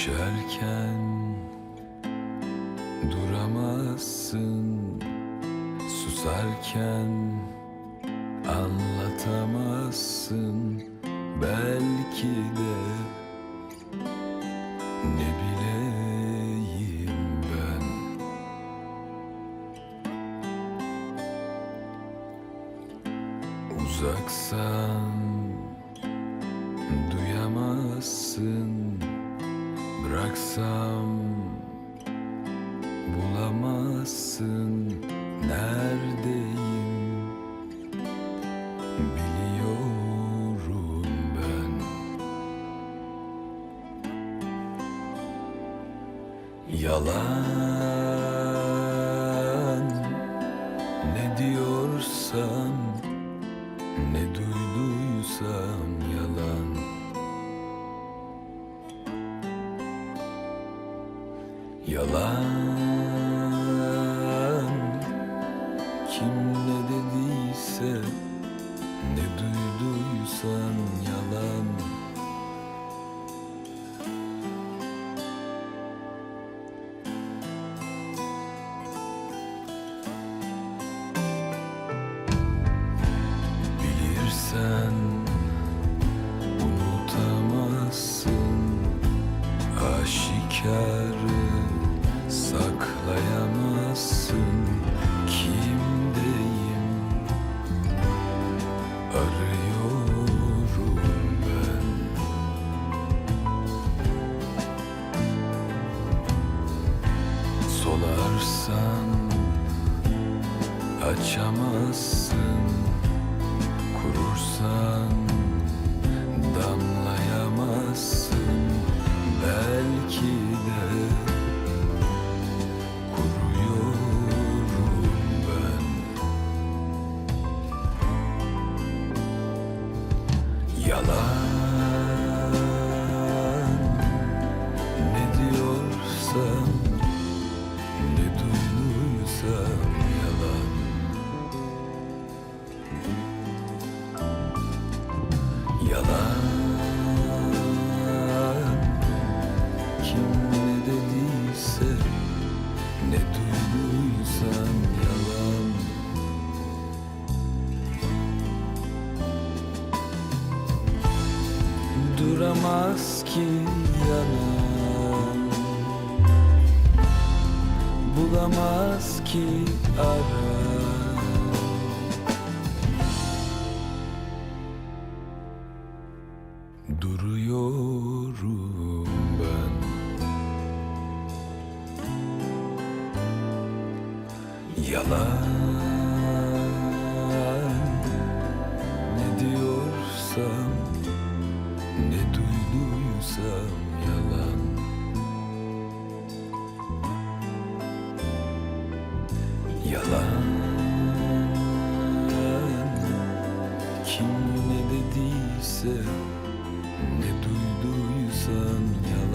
Düşerken duramazsın. Susarken anlatamazsın. Belki de ne bileyim ben. Uzaksan duyamazsın Bıraksam bulamazsın Neredeyim? Biliyorum ben. Yalan. Ne diyorsam Yalan. Kim ne dediyse Ne duyduysan yalan. Bilirsen unutamazsın aşikarı saklayamazsın kimdeyim arıyorum ben. Solarsan açamazsın. Kurursan Duramaz ki yanan Bulamaz ki arar Duruyorum ben. Yalan. Ne diyorsam Kim ne dediyse, ne duyduysan yalan.